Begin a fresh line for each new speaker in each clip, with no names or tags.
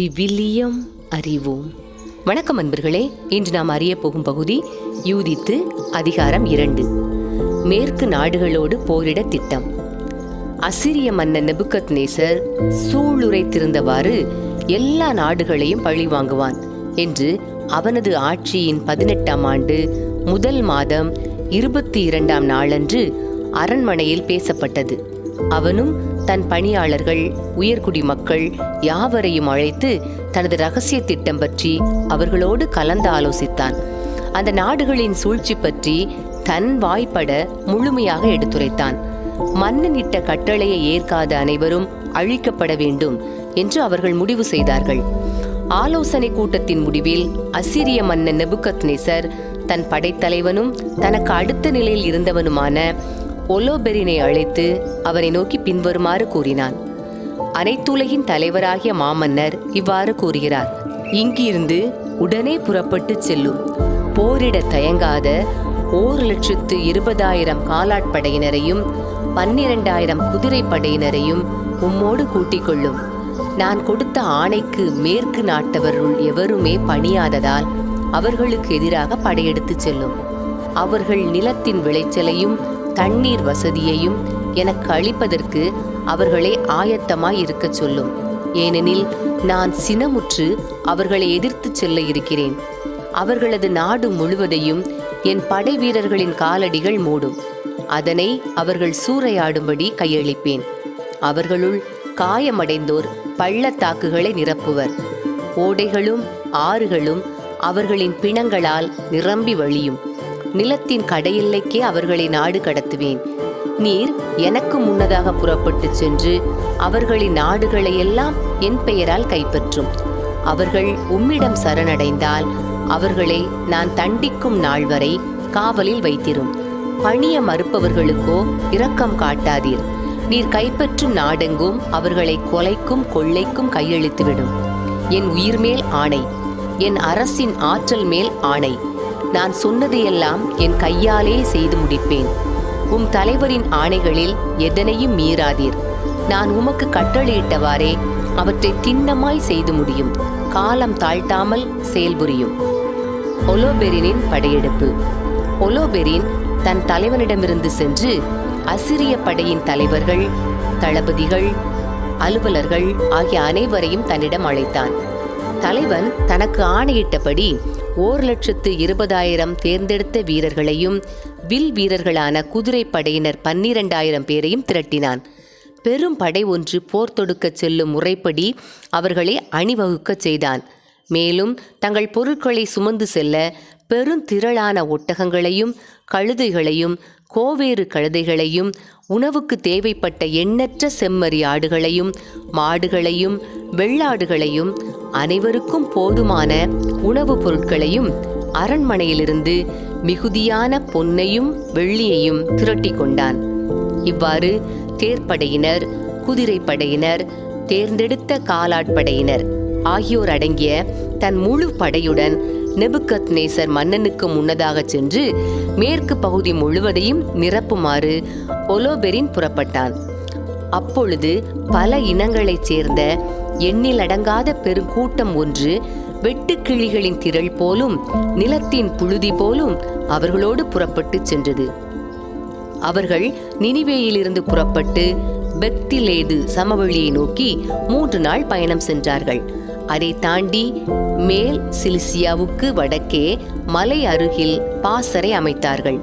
விவிலியம் அறிவோம். வணக்கம் அன்பர்களே இன்று நாம் அறிய போகும் பகுதி யூதித்து அதிகாரம் இரண்டு. மேற்கு நாடுகளோடு போரிட திட்டம். அசிரிய மன்னன் நெபுக்கத் நேசர் சூளுரைத்திருந்தவாறு எல்லா நாடுகளையும் பழி வாங்குவான் என்று அவனது ஆட்சியின் பதினெட்டாம் ஆண்டு முதல் மாதம் இருபத்தி இரண்டாம் நாளன்று அரண்மனையில் பேசப்பட்டது. அவனும் தன் பணியாளர்கள் உயர்குடி மக்கள் யாவரையும் அழைத்து தனது ரகசிய திட்டம் பற்றி அவர்களோடு கலந்து ஆலோசித்தான். அந்த நாடுகளின் சூழ்ச்சி பற்றி தன் வாய்ப்பட முழுமையாக எடுத்துரைத்தான். மன்னன் இட்ட கட்டளையை ஏற்காத அனைவரும் அழிக்கப்பட வேண்டும் என்று அவர்கள் முடிவு செய்தார்கள். ஆலோசனை கூட்டத்தின் முடிவில் அசிரிய மன்னன் நெபுகத்நேசர் தன் படைத்தலைவனும் தனக்கு அடுத்த நிலையில் இருந்தவனுமான ஒலோபெரினை அழைத்து அவனை நோக்கி பின்வருமாறு கூறினான். அனைத்துலகின் தலைவராகிய மாமன்னர் இவ்வாறு கூறுகிறார். இங்கிருந்து உடனே புறப்பட்டு செல்லும். போரிட தயங்காத ஓர் லட்சத்து இருபதாயிரம் காலாட்படையினரையும் பன்னிரண்டாயிரம் குதிரை படையினரையும் உம்மோடு கூட்டிக் கொள்ளும். நான் கொடுத்த ஆணைக்கு மேற்கு நாட்டவருள் எவருமே பணியாததால் அவர்களுக்கு எதிராக படையெடுத்துச் செல்லும். அவர்கள் நிலத்தின் விளைச்சலையும் தண்ணீர் வசதியையும் எனக்கு அளிப்பதற்கு அவர்களை ஆயத்தமாய் இருக்கச் சொல்லும். ஏனெனில் நான் சினமுற்று அவர்களை எதிர்த்துச் செல்ல இருக்கிறேன். அவர்களது நாடு முழுவதையும் என் படை வீரர்களின் காலடிகள் மூடும். அதனை அவர்கள் சூறையாடும்படி கையளிப்பேன். அவர்களுள் காயமடைந்தோர் பள்ளத்தாக்குகளை நிரப்புவர். ஓடைகளும் ஆறுகளும் அவர்களின் பிணங்களால் நிரம்பி வழியும். நிலத்தின் கடையில்லைக்கே அவர்களை நாடு கடத்துவேன். நீர் எனக்கு முன்னதாக புறப்பட்டு சென்று அவர்களின் நாடுகளை எல்லாம் என் பெயரால் கைப்பற்றும். அவர்கள் உம்மிடம் சரணடைந்தால் அவர்களை நான் தண்டிக்கும் நாள் வரை காவலில் வைத்திரும். பணிய மறுப்பவர்களுக்கோ இரக்கம் காட்டாதீர். நீர் கைப்பற்றும் நாடெங்கும் அவர்களை கொலைக்கும் கொள்ளைக்கும் கையெழுத்துவிடும் என் உயிர்மேல் ஆணை என் அரசின் ஆற்றல் மேல் ஆணை. நான் சொன்னதையெல்லாம் என் கையாலே செய்து முடிப்பேன். உம் தலைவரின் ஆணைகளில் எதனையும் மீறாதீர். நான் உமக்கு கட்டளையிட்டவாறே அவற்றை திண்ணமாய் செய்து முடியும். காலம் தாழ்த்தாமல் செயல்புரியும் ஒலோபெரினின் படையெடுப்பு. ஒலோபெரின் தன் தலைவனிடமிருந்து சென்று அசிரிய படையின் தலைவர்கள் தளபதிகள் அலுவலர்கள் ஆகிய அனைவரையும் தன்னிடம் அழைத்தான். தலைவன் தனக்கு ஆணையிட்டபடி ஓர் லட்சத்து இருபதாயிரம் தேர்ந்தெடுத்த வீரர்களையும் வில் வீரர்களான குதிரை படையினர் பன்னிரண்டாயிரம் பேரையும் திரட்டினான். பெரும் படை ஒன்று போர் தொடுக்கச் செல்லும் முறைப்படி அவர்களை அணிவகுக்கச் செய்தான். மேலும் தங்கள் பொருட்களை சுமந்து செல்ல பெருந்திரளான ஒட்டகங்களையும் கழுதைகளையும் கோவேறு கழுதைகளையும் உணவுக்கு தேவைப்பட்ட எண்ணற்ற செம்மறி ஆடுகளையும் மாடுகளையும் வெள்ளாடுகளையும் அனைவருக்கும் போதுமான உணவுப் பொருட்களையும் அரண்மனையிலிருந்து மிகுதியான பொன்னையும் வெள்ளியையும் திரட்டி கொண்டான். இவ்வாறு தேர்ப்படையினர் குதிரைப்படையினர் தேர்ந்தெடுத்த காலாட்படையினர் ஆகியோர் அடங்கிய தன் முழு படையுடன் நெபுக்கத் நேசர் மன்னனுக்கு முன்னதாக சென்று மேற்கு பகுதி முழுவதையும் நிரப்புமாறு ஒலோபெரின் புறப்பட்டான். அப்பொழுது பல இனங்களைச் சேர்ந்த எண்ணிலடங்காத பெருங்கூட்டம் ஒன்று வெட்டுக்கிளிகளின் திரள் போலும் நிலத்தின் புழுதி போலும் அவர்களோடு புறப்பட்டு சென்றது. அவர்கள் நினிவேயிலிருந்து புறப்பட்டு பெக்திலேது சமவெளியை நோக்கி மூன்று நாள் பயணம் சென்றார்கள். அதை தாண்டி மேல் சிலிசியாவுக்கு வடக்கே மலை அருகில் பாசறை அமைத்தார்கள்.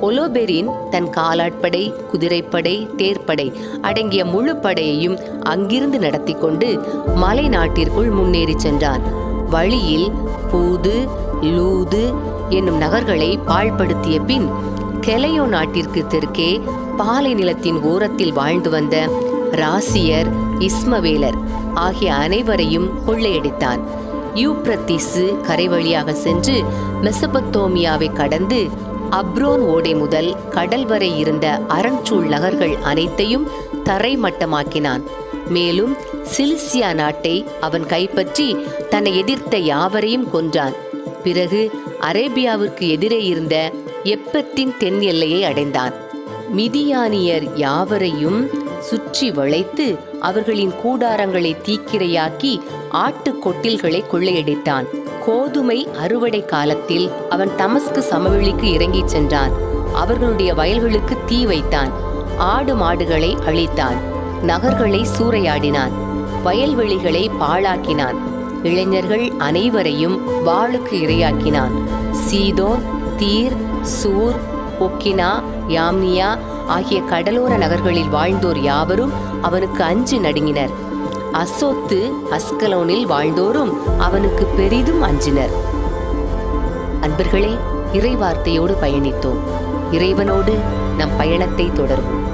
ஒலோபெரின் தன் காலாட்படை குதிரைப்படை தேர்ப்படை அடங்கிய முழு படையையும் அங்கிருந்து நடத்தி கொண்டு மலை நாட்டிற்குள் முன்னேறி சென்றான். வழியில் பூது லூது என்னும் நகர்களை பாழ்படுத்திய பின் கெலையோ நாட்டிற்கு தெற்கே பாலை நிலத்தின் ஓரத்தில் வாழ்ந்து வந்த ராசியர் இஸ்மவேலர் ஆகிய அனைவரையும் கொள்ளையடித்தான். யூப்ரத்திசு கரை வழியாக சென்று மெசபத்தோமியாவை கடந்து அப்ரோன் ஓடை முதல் கடல் வரை இருந்த அரண்சூழ் நகர்கள் அனைத்தையும் தரைமட்டமாக்கினான். மேலும் சிலிசியா நாட்டை அவன் கைப்பற்றி தன்னை எதிர்த்த யாவரையும் கொன்றான். பிறகு அரேபியாவிற்கு எதிரே இருந்த எப்பத்தின் தென் எல்லையை அடைந்தான். மிதியானியர் யாவரையும் சுற்றி வளைத்து அவர்களின் கூடாரங்களை தீக்கிரையாக்கி ஆட்டு கொட்டில்களை கொள்ளையடித்தான். கோதுமை அறுவடை காலத்தில் அவன் தமஸ்கு சமவெளிக்கு இறங்கிச் சென்றான். அவர்களுடைய வயல்களுக்கு தீ வைத்தான். ஆடு மாடுகளை அழித்தான். நகர்களை சூறையாடினான். வயல்வெளிகளை பாழாக்கினான். இளைஞர்கள் அனைவரையும் வாளுக்கு இரையாக்கினான். சீதோன் தீர் சூர் ஒக்கினா யாம்னியா ஆகிய கடலோர நகர்களில் வாழ்ந்தோர் யாவரும் அவனுக்கு அஞ்சு நடுங்கினர். அசோத்து அஸ்கலோனில் வாழ்ந்தோரும் அவனுக்கு பெரிதும் அஞ்சினர். அன்பர்களே இறைவார்த்தையோடு பயணித்தோம். இறைவனோடு நம் பயணத்தை தொடர்வோம்